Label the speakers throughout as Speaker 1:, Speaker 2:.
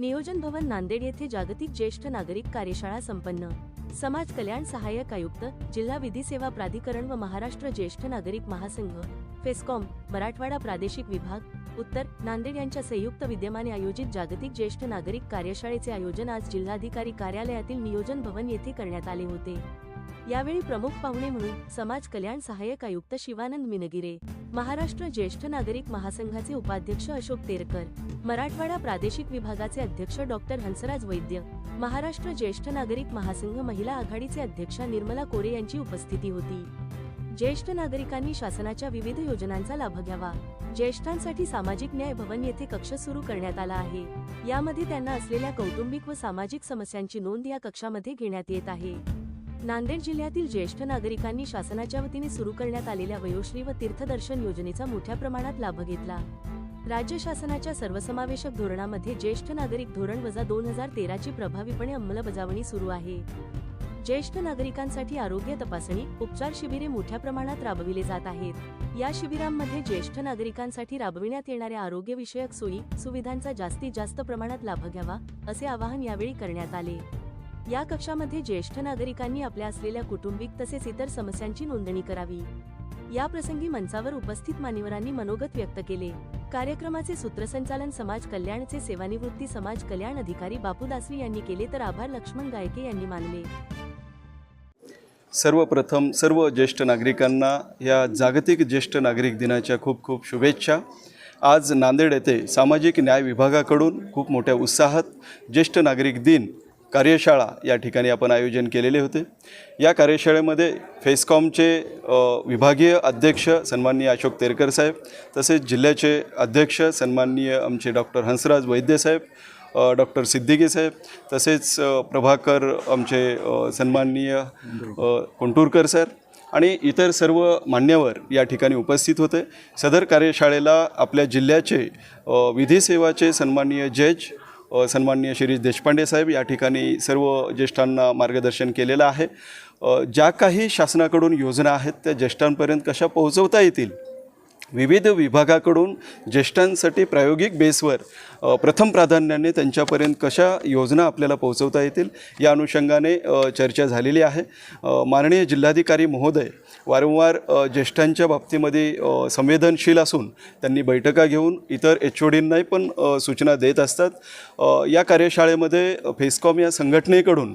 Speaker 1: नियोजन भवन नांदेड येथे जागतिक ज्येष्ठ नागरिक कार्यशाळा संपन्न. समाज कल्याण सहाय्यक आयुक्त जिल्हा विधी सेवा प्राधिकरण व महाराष्ट्र ज्येष्ठ नागरिक महासंघ फेस्कॉम मराठवाडा प्रादेशिक विभाग उत्तर नांदेड यांच्या संयुक्त विद्यमाने आयोजित जागतिक ज्येष्ठ नागरिक कार्यशाळेचे आयोजन आज जिल्हाधिकारी कार्यालयातील नियोजन भवन येथे करण्यात आले होते. यावेळी प्रमुख पाहुणे म्हणून समाज कल्याण सहाय्यक आयुक्त शिवानंद मिनगिरे महाराष्ट्र ज्येष्ठ नागरिक महासंघाचे उपाध्यक्ष अशोक तेरकर मराठवाडा प्रादेशिक विभागाचे अध्यक्ष डॉक्टर हंसराज वैद्य महाराष्ट्र ज्येष्ठ नागरिक महासंघ महिला आघाडीचे अध्यक्षा निर्मला कोरे यांची उपस्थिती होती. ज्येष्ठ नागरिकांनी शासनाच्या विविध योजनांचा लाभ घ्यावा. ज्येष्ठांसाठी सामाजिक न्याय भवन येथे कक्ष सुरू करण्यात आला आहे. यामध्ये त्यांना असलेल्या कौटुंबिक व सामाजिक समस्यांची नोंद या कक्षामध्ये घेण्यात येत आहे. नांदेड जिल्ह्यातील ज्येष्ठ नागरिकांनी शासनाच्या वतीने सुरू करण्यात आलेल्या वयोश्री व तीर्थदर्शन योजनेचा मोठ्या प्रमाणात लाभ घेतला. राज्य शासनाच्या सर्वसमावेशक धोरणामध्ये ज्येष्ठ नागरिक धोरण वजा दोन हजार तेराची प्रभावीपणे अंमलबजावणी सुरू आहे. ज्येष्ठ नागरिकांसाठी आरोग्य तपासणी उपचार शिबिरे मोठ्या प्रमाणात राबविले जात आहेत. या शिबिरांमध्ये ज्येष्ठ नागरिकांसाठी राबविण्यात येणाऱ्या आरोग्यविषयक सोयी सुविधांचा जास्तीत जास्त प्रमाणात लाभ घ्यावा असे आवाहन यावेळी करण्यात आले. या कक्षामध्ये ज्येष्ठ नागरिकांनी आपल्या असलेल्या कुटुंबिक तसेच इतर समस्यांची नोंदणी करावी. या प्रसंगी मंचावर उपस्थित मान्यवरांनी मनोगत व्यक्त केले. कार्यक्रमाचे सूत्रसंचालन समाज कल्याणचे सेवानिवृत्ती समाज कल्याण अधिकारी बापू दासरी यांनी केले तर आभार लक्ष्मण गायके यांनी मानले.
Speaker 2: सर्वप्रथम सर्व ज्येष्ठ नागरिकांना या जागतिक ज्येष्ठ नागरिक दिनाच्या खूप खूप शुभेच्छा. आज नांदेड येथे सामाजिक न्याय विभागाकडून खूप मोठ्या उत्साहात ज्येष्ठ नागरिक दिन कार्यशाळा या ठिकाणी आपण आयोजन केलेले होते. या कार्यशाळेमध्ये फेसकॉमचे विभागीय अध्यक्ष सन्माननीय अशोक तेरकर साहेब तसेच जिल्ह्याचे अध्यक्ष सन्माननीय आमचे डॉक्टर हंसराज वैद्य साहेब डॉक्टर सिद्दिकी साहेब तसेच प्रभाकर आमचे सन्माननीय अ, कोंटूरकर सर आणि इतर सर्व मान्यवर या ठिकाणी उपस्थित होते. सदर कार्यशाळेला आपल्या जिल्ह्याचे विधी सेवाचे सन्माननीय जज सन्माननीय शिरीष देशपांडे साहेब या ठिकाणी सर्व ज्येष्ठांना मार्गदर्शन केलेलं आहे. ज्या काही शासनाकडून योजना आहेत त्या ज्येष्ठांपर्यंत कशा पोहोचवता येतील? विविध विभागाकडून ज्येष्ठांसाठी प्रायोगिक बेसवर प्रथम प्राधान्याने त्यांच्यापर्यंत कशा योजना आपल्याला पोहोचवता येतील? या अनुषंगाने चर्चा झालेली आहे. माननीय जिल्हाधिकारी महोदय वारंवार ज्येष्ठांच्या बाबतीमध्ये संवेदनशील असून त्यांनी बैठका घेऊन इतर एच ओ डींनाही पण सूचना देत असतात. या कार्यशाळेमध्ये फेस्कॉम या संघटनेकडून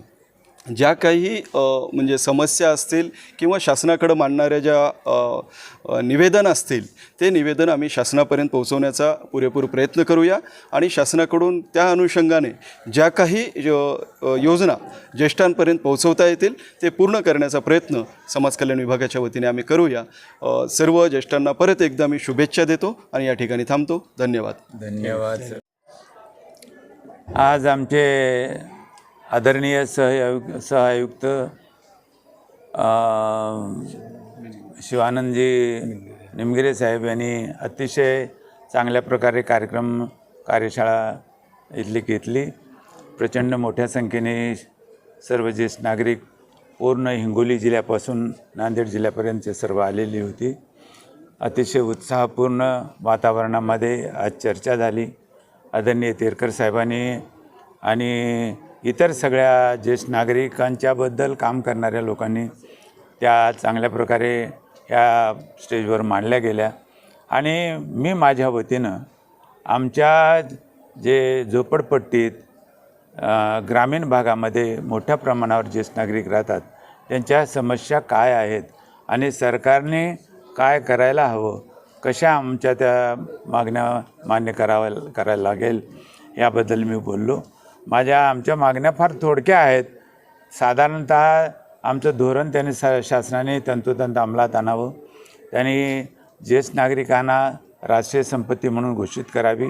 Speaker 2: ज्या काही म्हणजे समस्या असतील किंवा शासनाकडं मांडणाऱ्या ज्या निवेदन असतील ते निवेदन आम्ही शासनापर्यंत पोहोचवण्याचा पुरेपूर प्रयत्न करूया. आणि शासनाकडून त्या अनुषंगाने ज्या काही योजना ज्येष्ठांपर्यंत पोहोचवता येतील ते पूर्ण करण्याचा प्रयत्न समाज कल्याण विभागाच्या वतीने आम्ही करूया. सर्व ज्येष्ठांना परत एकदा मी शुभेच्छा देतो आणि या ठिकाणी थांबतो. धन्यवाद.
Speaker 3: धन्यवाद. आज आमचे आदरणीय सहआयुक्त सहआयुक्त शिवानंदजी निमगिरे साहेब यांनी अतिशय चांगल्या प्रकारे कार्यक्रम कार्यशाळा इथली घेतली. प्रचंड मोठ्या संख्येने सर्व ज्येष्ठ नागरिक पूर्ण हिंगोली जिल्ह्यापासून नांदेड जिल्ह्यापर्यंतचे सर्व आलेली होती. अतिशय उत्साहपूर्ण वातावरणामध्ये आज चर्चा झाली. आदरणीय तेरकर साहेबांनी आणि इतर सगळ्या ज्येष्ठ नागरिकांच्याबद्दल काम करणाऱ्या लोकांनी त्या चांगल्या प्रकारे ह्या स्टेजवर मांडल्या गेल्या. आणि मी माझ्या वतीनं आमच्या जे झोपडपट्टीत ग्रामीण भागामध्ये मोठ्या प्रमाणावर ज्येष्ठ नागरिक राहतात त्यांच्या समस्या काय आहेत आणि सरकारने काय करायला हवं कशा आमच्या त्या मागण्या मान्य कराव्या करायला लागेल याबद्दल मी बोललो. माझ्या आमच्या मागण्या फार थोडक्या आहेत. साधारणतः आमचं धोरण त्याने स शासनाने तंतोतंत अंमलात आणावं. त्यांनी ज्येष्ठ नागरिकांना राष्ट्रीय संपत्ती म्हणून घोषित करावी.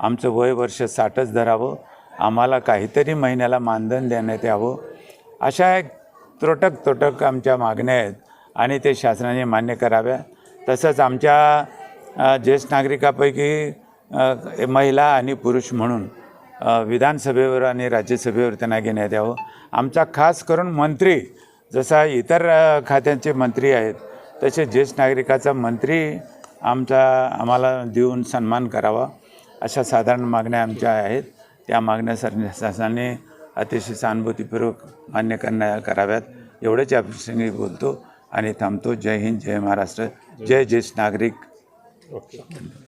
Speaker 3: आमचं वय वर्ष साठच धरावं. आम्हाला काहीतरी महिन्याला मानधन देण्यात यावं. अशा एक त्रोटक त्रोटक आमच्या मागण्या आहेत आणि ते शासनाने मान्य कराव्या. तसंच आमच्या ज्येष्ठ नागरिकापैकी महिला आणि पुरुष म्हणून विधानसभेवर आणि राज्यसभेवर त्यांना घेण्यात यावं. आमचा खास करून मंत्री जसा इतर खात्यांचे मंत्री आहेत तसे ज्येष्ठ नागरिकाचा मंत्री आमचा आम्हाला देऊन सन्मान करावा अशा साधारण मागण्या आमच्या आहेत. त्या मागण्या सर शासनाने अतिशय सहानुभूतीपूर्वक मान्य करण्या कराव्यात. एवढेच या बोलतो आणि थांबतो. जय हिंद जय महाराष्ट्र जय ज्येष्ठ नागरिक. ओके.